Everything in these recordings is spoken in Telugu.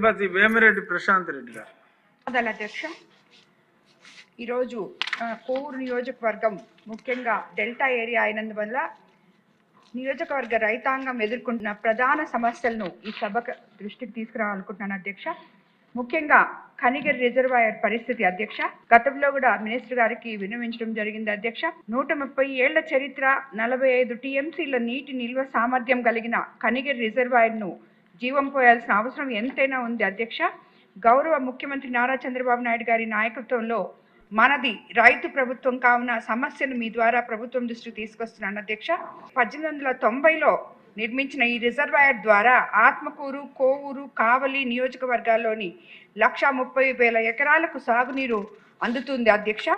శ్రీమతి వేమిరెడ్డి ప్రశాంత్ రెడ్డి గారు. ధన్యవాదాలు అధ్యక్ష ఈరోజు కోవూరు నియోజకవర్గం ముఖ్యంగా డెల్టా ఏరియా అయినందువల్ల నియోజకవర్గ రైతాంగం ఎదుర్కొంటున్న ప్రధాన సమస్యలను ఈ సభకు దృష్టికి తీసుకురావాలనుకుంటున్నాను అధ్యక్ష. ముఖ్యంగా కనిగిరి రిజర్వాయర్ పరిస్థితి అధ్యక్ష. గతంలో కూడా మినిస్టర్ గారికి విన్నవించడం జరిగింది అధ్యక్ష. నూట ముప్పై ఏళ్ళ చరిత్ర నలభై ఐదు టీఎంసీల నీటి నిల్వ సామర్థ్యం కలిగిన కనిగిరి రిజర్వాయర్ను జీవం పోయాల్సిన అవసరం ఎంతైనా ఉంది అధ్యక్ష. గౌరవ ముఖ్యమంత్రి నారా చంద్రబాబు నాయుడు గారి నాయకత్వంలో మనది రైతు ప్రభుత్వం కావున సమస్యను మీ ద్వారా ప్రభుత్వం దృష్టికి తీసుకొస్తున్నాను అధ్యక్ష. పద్దెనిమిది వందల తొంభైలో నిర్మించిన ఈ రిజర్వాయర్ ద్వారా ఆత్మకూరు కోవూరు కావలి నియోజకవర్గాల్లోని లక్ష ముప్పై వేల ఎకరాలకు సాగునీరు అందుతుంది అధ్యక్ష.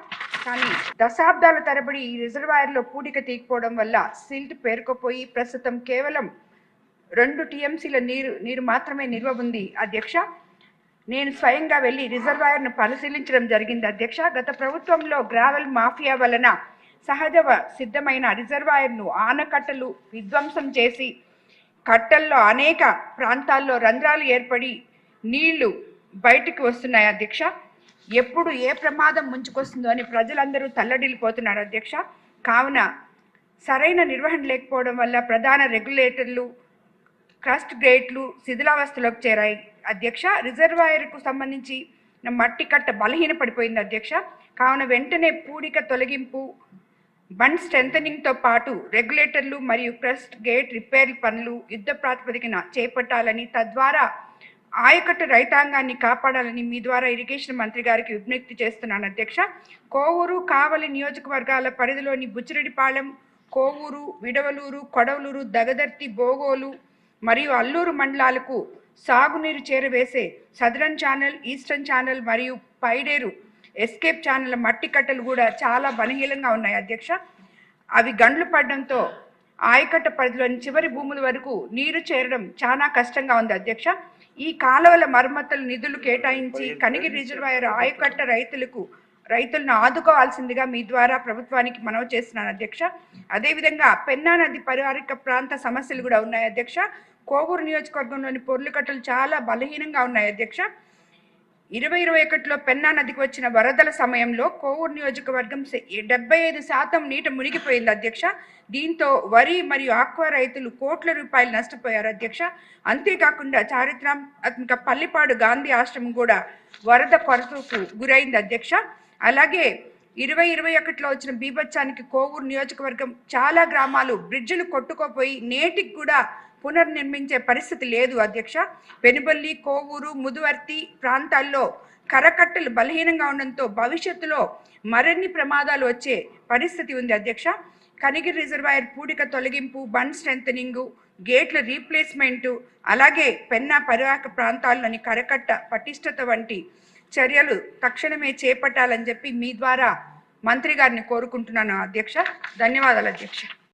కానీ దశాబ్దాల తరబడి ఈ రిజర్వాయర్లో పూడిక తీయకపోవడం వల్ల సిల్ట్ పేరుకుపోయి ప్రస్తుతం కేవలం రెండు టీఎంసీల నీరు నీరు మాత్రమే నిల్వ ఉంది. అధ్యక్ష నేను స్వయంగా వెళ్ళి రిజర్వాయర్ను పరిశీలించడం జరిగింది. అధ్యక్ష గత ప్రభుత్వంలో గ్రావెల్ మాఫియా వలన సహజ సిద్ధమైన రిజర్వాయర్ను ఆనకట్టలు విధ్వంసం చేసి కట్టల్లో అనేక ప్రాంతాల్లో రంధ్రాలు ఏర్పడి నీళ్ళు బయటికి వస్తున్నాయి. అధ్యక్ష ఎప్పుడు ఏ ప్రమాదం ముంచుకొస్తుందో అని ప్రజలందరూ తల్లడిల్లిపోతున్నారు. అధ్యక్ష కావున సరైన నిర్వహణ లేకపోవడం వల్ల ప్రధాన రెగ్యులేటర్లు క్రస్ట్ గేట్లు శిథిలావస్థలోకి చేరాయి. అధ్యక్ష రిజర్వాయర్కు సంబంధించి మట్టి కట్ట బలహీన పడిపోయింది అధ్యక్ష. కావున వెంటనే పూడిక తొలగింపు బండ్ స్ట్రెంథనింగ్తో పాటు రెగ్యులేటర్లు మరియు క్రస్ట్ గేట్ రిపేర్ పనులు యుద్ధ ప్రాతిపదికన చేపట్టాలని తద్వారా ఆయకట్టు రైతాంగాన్ని కాపాడాలని మీ ద్వారా ఇరిగేషన్ మంత్రి గారికి విజ్ఞప్తి చేస్తున్నాను అధ్యక్ష. కోవూరు కావలి నియోజకవర్గాల పరిధిలోని బుచ్చిరెడ్డిపాళెం కోవూరు విడవలూరు కొడవలూరు దగదర్తి బోగోలు మరియు అల్లూరు మండలాలకు సాగునీరు చేరవేసే సదరన్ ఛానల్ ఈస్టర్న్ ఛానల్ మరియు పైడేరు ఎస్కేప్ ఛానల్ మట్టి కట్టలు కూడా చాలా బలహీనంగా ఉన్నాయి అధ్యక్ష. అవి గండ్లు పడడంతో ఆయకట్ట పరిధిలోని చివరి భూముల వరకు నీరు చేరడం చాలా కష్టంగా ఉంది అధ్యక్ష. ఈ కాలువల మరమ్మతులు నిధులు కేటాయించి కనిగిరి రిజర్వాయర్ ఆయకట్ట రైతులకు రైతులను ఆదుకోవాల్సిందిగా మీ ద్వారా ప్రభుత్వానికి మనవి చేస్తున్నాను అధ్యక్ష. అదేవిధంగా పెన్నా నది పరివారిక ప్రాంత సమస్యలు కూడా ఉన్నాయి అధ్యక్ష. కోవూరు నియోజకవర్గంలోని పొర్లుకట్టలు చాలా బలహీనంగా ఉన్నాయి అధ్యక్ష. ఇరవై ఇరవై ఒకటిలో పెన్నా నదికి వచ్చిన వరదల సమయంలో కోవూరు నియోజకవర్గం డెబ్బై ఐదు శాతం నీట మునిగిపోయింది అధ్యక్ష. దీంతో వరి మరియు ఆక్వా రైతులు కోట్ల రూపాయలు నష్టపోయారు అధ్యక్ష. అంతేకాకుండా చారిత్రాత్మక పల్లిపాడు గాంధీ ఆశ్రమం కూడా వరద కొరతకు గురైంది అధ్యక్ష. అలాగే ఇరవై ఇరవై ఒకటిలో వచ్చిన బీభత్సానికి కోవూరు నియోజకవర్గం చాలా గ్రామాలు బ్రిడ్జిలు కొట్టుకోపోయి నేటికి కూడా పునర్నిర్మించే పరిస్థితి లేదు అధ్యక్ష. పెనుబల్లి కోవూరు ముదువర్తి ప్రాంతాల్లో కరకట్టలు బలహీనంగా ఉండడంతో భవిష్యత్తులో మరిన్ని ప్రమాదాలు వచ్చే పరిస్థితి ఉంది అధ్యక్ష. కనిగిరి రిజర్వాయర్ పూడిక తొలగింపు బండ్ స్ట్రెంథనింగ్ గేట్ల రీప్లేస్మెంటు అలాగే పెన్నా పరివాహక ప్రాంతాల్లోని కరకట్ట పటిష్టత వంటి చర్యలు తక్షణమే చేపట్టాలని చెప్పి మీ ద్వారా మంత్రి గారిని కోరుకుంటున్నాను అధ్యక్ష. ధన్యవాదాలు అధ్యక్ష.